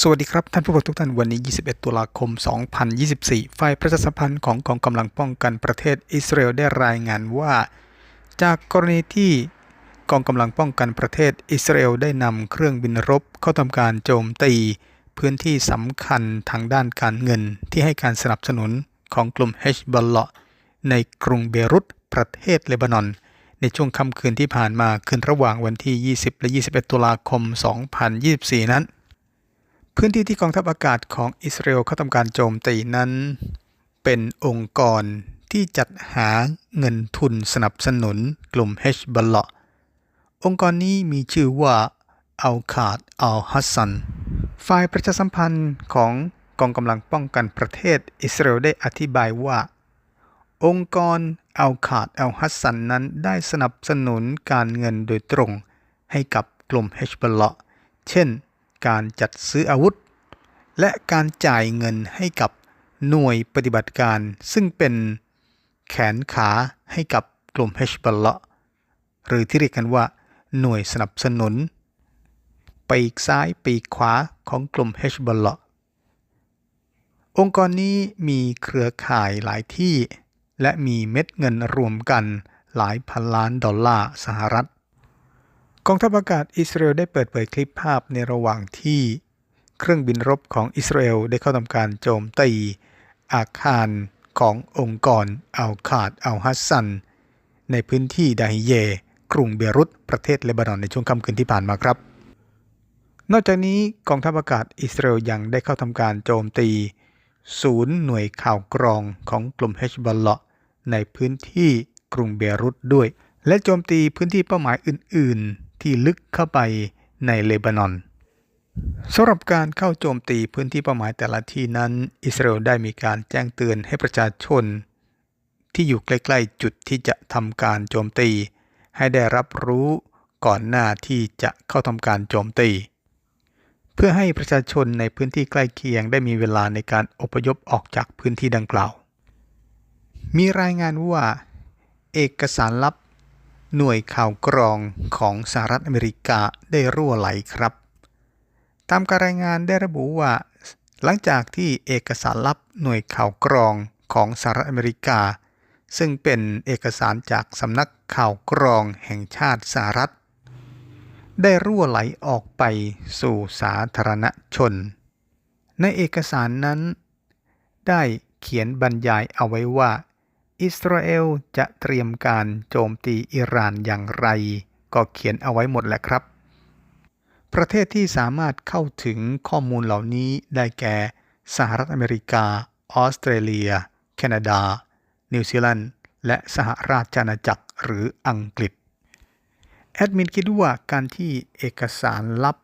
สวัสดีครับ ท่านผู้ฟังทุกท่านวันนี้ 21 ตุลาคม 2024 ฝ่ายประชาสัมพันธ์ของกองกำลังป้องกันประเทศอิสราเอลได้รายงานว่า จากกรณีที่กองกำลังป้องกันประเทศอิสราเอลได้นำเครื่องบินรบเข้าทำการโจมตี พื้นที่สำคัญทางด้านการเงินที่ให้การสนับสนุนของกลุ่มเฮชบอลเลาะในกรุงเบรุตประเทศเลบานอน ในช่วงค่ำคืนที่ผ่านมาคืนระหว่างวันที่ 20 และ 21 ตุลาคม 2024 นั้น พื้นที่ที่กองทัพอากาศของอิสราเอลเข้าทำการโจมตีนั้น เป็นองค์กรที่จัดหาเงินทุนสนับสนุนกลุ่มเฮชบอลเลาะองค์กรนี้มีชื่อว่าอัลคาดอัลฮัสซันฝ่ายประชาสัมพันธ์ของกองกำลังป้องกันประเทศอิสราเอลได้อธิบายว่า องค์กรอัลคาดอัลฮัสซันนั้นได้สนับสนุนการเงินโดยตรงให้กับกลุ่มเฮชบอลเลาะเช่น การจัดซื้ออาวุธ และการจ่ายเงินให้กับหน่วยปฏิบัติการ ซึ่งเป็นแขนขาให้กับกลุ่มเฮชบอลเลาะหรือที่เรียกกันว่า หน่วยสนับสนุน ปีกซ้ายปีกขวาของกลุ่มเฮชบอลเลาะองค์กรนี้มีเครือข่ายหลายที่ และมีเม็ดเงินรวมกันหลายพันล้านดอลลาร์สหรัฐ กองทัพอากาศอิสราเอลได้เปิดเผยคลิปภาพในระหว่างที่เครื่องบินรบของอิสราเอลได้เข้าทำการโจมตีอาคารขององค์กรอัลคาดอัลฮัสซัน ในพื้นที่ดาฮิเย กรุงเบรุตประเทศเลบานอนในช่วงค่ำคืนที่ผ่านมาครับ นอกจากนี้กองทัพอากาศอิสราเอลยังได้เข้าทำการโจมตี ศูนย์หน่วยข่าวกรองของกลุ่มเฮชบอลเลาะในพื้นที่กรุงเบรุตด้วย และโจมตีพื้นที่เป้าหมายอื่น ๆ ที่ลึกเข้าไปในเลบานอนสำหรับการเข้าโจมตีพื้นที่เป้าหมายแต่ละที่นั้น อิสราเอลได้มีการแจ้งเตือนให้ประชาชน ที่อยู่ใกล้ ๆ จุดที่จะทำการโจมตี ให้ได้รับรู้ก่อนหน้าที่จะเข้าทำการโจมตี เพื่อให้ประชาชนในพื้นที่ใกล้เคียงได้มีเวลาในการอพยพออกจากพื้นที่ดังกล่าว มีรายงานว่า เอกสารลับ หน่วยข่าวกรองของสหรัฐอเมริกาได้รั่วไหลครับ ตามการรายงานได้ระบุว่า หลังจากที่เอกสารลับหน่วยข่าวกรองของสหรัฐอเมริกา ซึ่งเป็นเอกสารจากสำนักข่าวกรองแห่งชาติสหรัฐ ได้รั่วไหลออกไปสู่สาธารณชน ในเอกสารนั้น ได้เขียนบรรยายเอาไว้ว่า อิสราเอลจะเตรียมการโจมตีอิหร่านอย่างไร ก็เขียนเอาไว้หมดแหละครับ ประเทศที่สามารถเข้าถึงข้อมูลเหล่านี้ได้แก่ สหรัฐอเมริกา ออสเตรเลีย แคนาดา นิวซีแลนด์ และสหราชอาณาจักรหรืออังกฤษ แอดมินคิดว่าการที่เอกสารลับ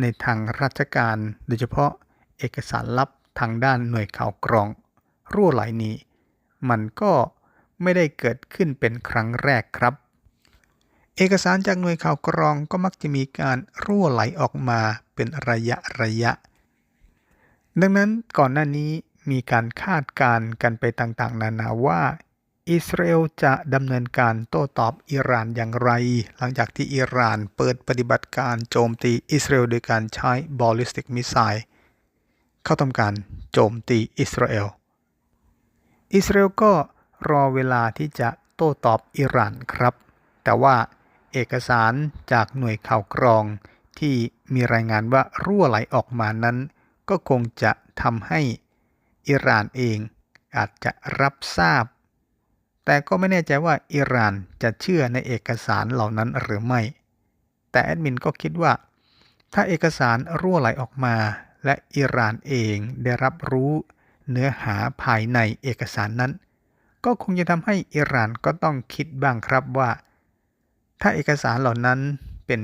ในทางราชการ โดยเฉพาะเอกสารลับทางด้านหน่วยข่าวกรอง รั่วไหลนี้ มันก็ไม่ได้เกิดขึ้นเป็นครั้งแรกครับ เอกสารจากหน่วยข่าวกรองก็มักจะมีการรั่วไหลออกมาเป็นระยะระยะ ดังนั้นก่อนหน้านี้มีการคาดการณ์กันไปต่างๆ นานาว่า อิสราเอลจะดำเนินการโต้ตอบอิหร่านอย่างไร หลังจากที่อิหร่านเปิดปฏิบัติการโจมตีอิสราเอลโดยการใช้บอลลิสติกมิสไซล์เข้าทำการโจมตีอิสราเอล อิสราเอลก็รอเวลาที่จะโต้ตอบอิหร่านครับ แต่ว่าเอกสารจากหน่วยข่าวกรองที่มีรายงานว่ารั่วไหลออกมานั้น ก็คงจะทำให้อิหร่านเองอาจจะรับทราบ แต่ก็ไม่แน่ใจว่าอิหร่านจะเชื่อในเอกสารเหล่านั้นหรือไม่ แต่แอดมินก็คิดว่า ถ้าเอกสารรั่วไหลออกมา และอิหร่านเองได้รับรู้ เนื้อหาภายในเอกสารนั้น ก็คงจะทำให้อิหร่านก็ต้องคิดบ้างครับว่า ถ้าเอกสารเหล่านั้นเป็น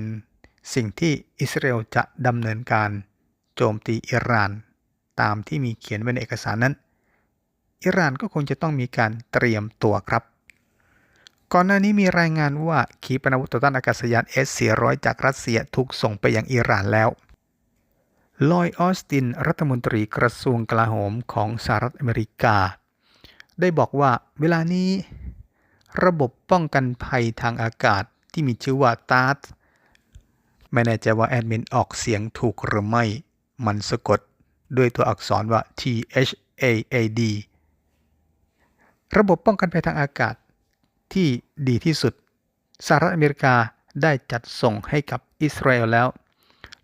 สิ่งที่อิสราเอลจะดำเนินการโจมตีอิหร่านตามที่มีเขียนไว้ในเอกสารนั้น อิหร่านก็คงจะต้องมีการเตรียมตัวครับ ก่อนหน้านี้มีรายงานว่าขีปนาวุธต่อต้านอากาศยาน S-400 จากรัสเซียถูกส่งไปยังอิหร่านแล้ว ลอยออสตินรัฐมนตรีกระทรวงกลาโหมของสหรัฐอเมริกา ได้บอกว่าเวลานี้ ระบบป้องกันภัยทางอากาศที่มีชื่อว่าตาร์ไม่แน่ใจว่าแอดมินออกเสียงถูกหรือไม่ มันสะกดด้วยตัวอักษรว่า T H A A D ระบบป้องกันภัยทางอากาศที่ดีที่สุดสหรัฐอเมริกาได้จัดส่งให้กับอิสราเอลแล้ว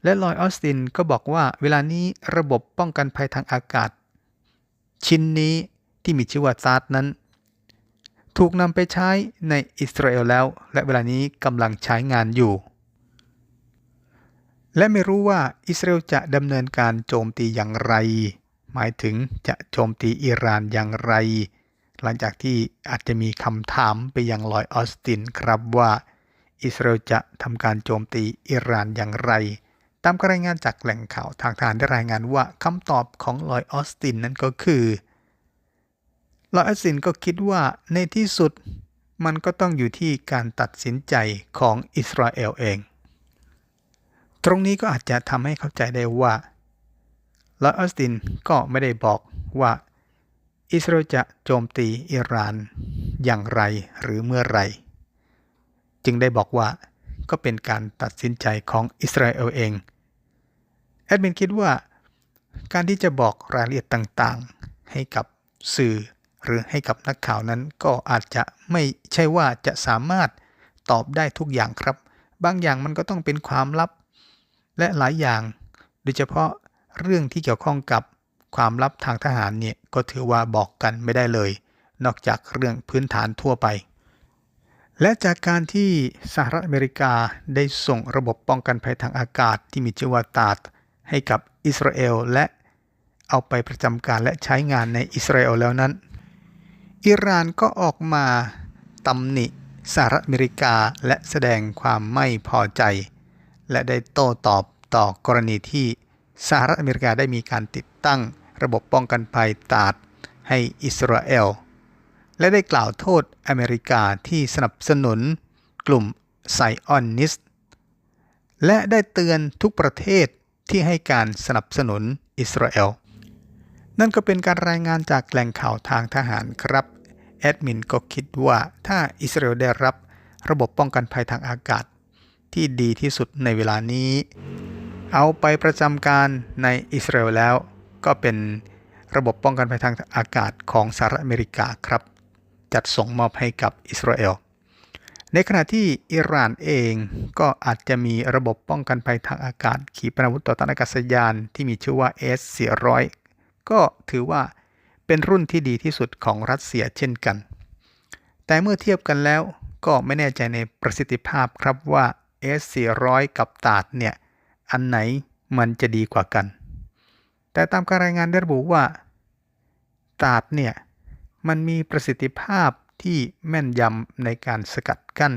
และลอยออสตินก็บอกว่าเวลานี้ระบบป้องกันภัยทางอากาศ ชิ้นนี้ที่มีชื่อว่าซาร์ดนั้น ถูกนำไปใช้ในอิสราเอลแล้ว และเวลานี้กำลังใช้งานอยู่ และไม่รู้ว่าอิสราเอลจะดำเนินการโจมตีอย่างไร หมายถึงจะโจมตีอิหร่านอย่างไร หลังจากที่อาจจะมีคำถามไปยังลอยออสตินครับว่าอิสราเอลจะทำการโจมตีอิหร่านอย่างไร ตามรายงานจากแหล่งข่าวทางทหารได้รายงานว่าคำตอบของลอยออสตินนั้นก็คือลอยออสตินก็คิดว่าในที่สุดมันก็ต้องอยู่ที่การตัดสินใจของอิสราเอลเอง ตรงนี้ก็อาจจะทำให้เข้าใจได้ว่าลอยออสตินก็ไม่ได้บอกว่าอิสราเอลจะโจมตีอิหร่านอย่างไรหรือเมื่อไร จึงได้บอกว่าก็เป็นการตัดสินใจของอิสราเอลเอง แอดมินคิดว่า การที่จะบอกรายละเอียดต่างๆ ให้กับสื่อ หรือให้กับนักข่าวนั้นก็อาจจะไม่ใช่ว่าจะสามารถตอบได้ทุกอย่างครับ บางอย่างมันก็ต้องเป็นความลับ และหลายอย่าง โดยเฉพาะเรื่องที่เกี่ยวข้องกับความลับทางทหารเนี่ยก็ถือว่าบอกกันไม่ได้เลย นอกจากเรื่องพื้นฐานทั่วไป และจากการที่สหรัฐอเมริกาได้ส่งระบบป้องกันภัยทางอากาศที่มีชื่อว่าตาด ให้กับอิสราเอลและเอาไปประจำการและใช้งานในอิสราเอลแล้วนั้น อิหร่านก็ออกมาตำหนิสหรัฐอเมริกาและแสดงความไม่พอใจ และได้โต้ตอบต่อกรณีที่สหรัฐอเมริกาได้มีการติดตั้งระบบป้องกันภัยตาดให้อิสราเอล และได้กล่าวโทษอเมริกาที่สนับสนุนกลุ่มไซออนนิสและได้เตือนทุกประเทศ ที่ให้การสนับสนุนอิสราเอล นั่นก็เป็นการรายงานจากแหล่งข่าวทางทหารครับ แอดมินก็คิดว่าถ้าอิสราเอลได้รับระบบป้องกันภัยทางอากาศ ที่ดีที่สุดในเวลานี้ เอาไปประจำการในอิสราเอลแล้ว ก็เป็นระบบป้องกันภัยทางอากาศของสหรัฐอเมริกาครับ จัดส่งมอบให้กับอิสราเอล ในขณะที่อิหร่านเองก็อาจจะมีระบบป้องกันภัยทางอากาศ ขีปนาวุธต่อต้านอากาศยานที่มีชื่อว่า S-400 ก็ถือว่าเป็นรุ่นที่ดีที่สุดของรัสเซียเช่นกัน แต่เมื่อเทียบกันแล้วก็ไม่แน่ใจในประสิทธิภาพครับว่า S-400 กับตาดเนี่ย อันไหนมันจะดีกว่ากัน แต่ตามการรายงานได้ระบุว่า ตาดเนี่ย มันมีประสิทธิภาพ ที่แม่นยำในการสกัดกั้น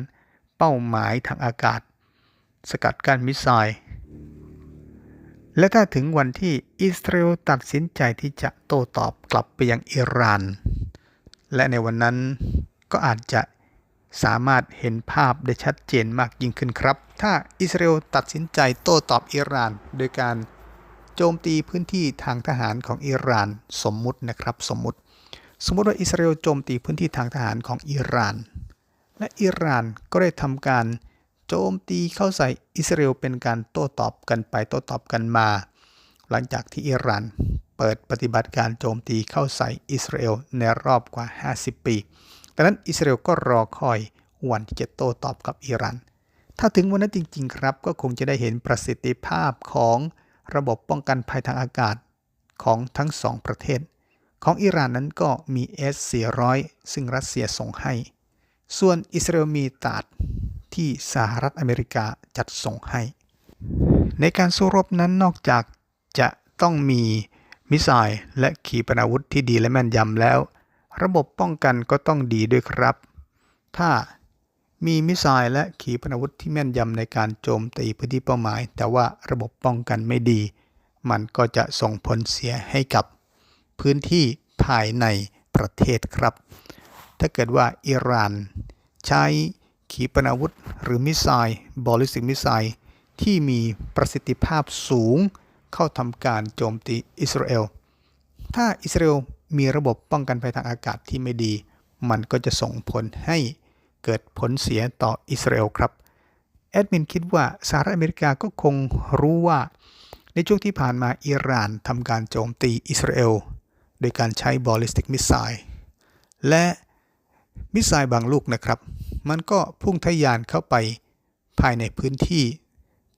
เป้าหมายทางอากาศ สกัดกั้นมิสไซล์และถ้าถึงวันที่อิสราเอลตัดสินใจที่จะโต้ตอบกลับไปยังอิหร่าน และในวันนั้นก็อาจจะสามารถเห็นภาพได้ชัดเจนมากยิ่งขึ้นครับ ถ้าอิสราเอลตัดสินใจโต้ตอบอิหร่าน โดยการโจมตีพื้นที่ทางทหารของอิหร่านสมมุตินะครับสมมุติ สมมติว่าอิสราเอลโจมตีพื้นที่ทางทหารของอิหร่าน และอิหร่านก็ได้ทำการโจมตีเข้าใส่อิสราเอลเป็นการโต้ตอบกันไปโต้ตอบกันมา หลังจากที่อิหร่านเปิดปฏิบัติการโจมตีเข้าใส่อิสราเอลในรอบกว่า 50 ปีดังนั้นอิสราเอลก็รอคอยวันที่จะโต้ตอบกับอิหร่าน ถ้าถึงวันนั้นจริง ๆ ครับ ก็คงจะได้เห็นประสิทธิภาพของระบบป้องกันภัยทางอากาศของทั้งสองประเทศ ของอิหร่านนั้นก็มี S-400 ซึ่งรัสเซียส่งให้ ส่วนอิสราเอลมีตาดที่สหรัฐอเมริกาจัดส่งให้ ในการสู้รบนั้นนอกจากจะต้องมีมิสไซล์และขีปนาวุธที่ดีและแม่นยำแล้ว ระบบป้องกันก็ต้องดีด้วยครับ ถ้ามีมิสไซล์และขีปนาวุธที่แม่นยำในการโจมตีพื้นที่เป้าหมาย แต่ว่าระบบป้องกันไม่ดี มันก็จะส่งผลเสียให้กับ พื้นที่ภายในประเทศครับ ถ้าเกิดว่าอิหร่าน ใช้ขีปนาวุธ หรือมิสไซล์บอลิสติกมิสไซล์ที่มีประสิทธิภาพสูง เข้าทำการโจมตีอิสราเอล ถ้าอิสราเอลมีระบบป้องกันภัยทางอากาศที่ไม่ดี มันก็จะส่งผลให้เกิดผลเสียต่ออิสราเอลครับ แอดมินคิดว่าสหรัฐอเมริกาก็คงรู้ว่า ในช่วงที่ผ่านมาอิหร่านทำการโจมตีอิสราเอล โดยการใช้บอลลิสติกมิสไซล์และมิสไซล์บางลูกนะครับ มันก็พุ่งทะยานเข้าไปภายในพื้นที่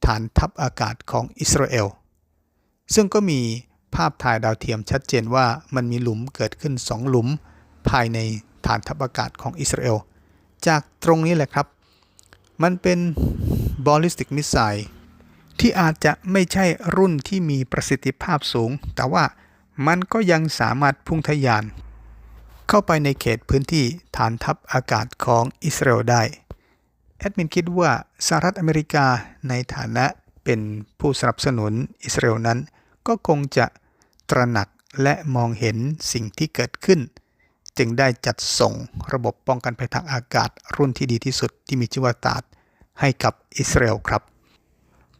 ฐานทัพอากาศของอิสราเอล ซึ่งก็มีภาพถ่ายดาวเทียมชัดเจนว่ามันมีหลุมเกิดขึ้น 2 หลุม ภายในฐานทัพอากาศของอิสราเอล จากตรงนี้แหละครับ มันเป็นบอลลิสติกมิสไซล์ที่อาจจะไม่ใช่รุ่นที่มีประสิทธิภาพสูง แต่ว่า มันก็ยังสามารถพุ่งทะยาน เข้าไปในเขตพื้นที่ฐานทัพอากาศของอิสราเอลได้ แอดมินคิดว่าสหรัฐอเมริกาในฐานะเป็นผู้สนับสนุนอิสราเอลนั้น ก็คงจะตระหนักและมองเห็นสิ่งที่เกิดขึ้น จึงได้จัดส่งระบบป้องกันภัยทางอากาศรุ่นที่ดีที่สุดที่มีชื่อว่าตาดให้กับอิสราเอลครับ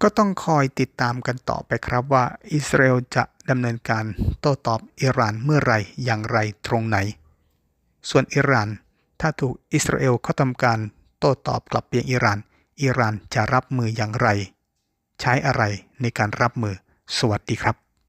ก็ต้องคอยติดตามกันต่อไปครับว่าอิสราเอลจะดำเนินการโต้ตอบอิหร่านเมื่อไรอย่างไรตรงไหน ส่วนอิหร่านถ้าถูกอิสราเอลเขาทำการโต้ตอบกลับไปยังอิหร่าน อิหร่านจะรับมืออย่างไร ใช้อะไรในการรับมือสวัสดีครับ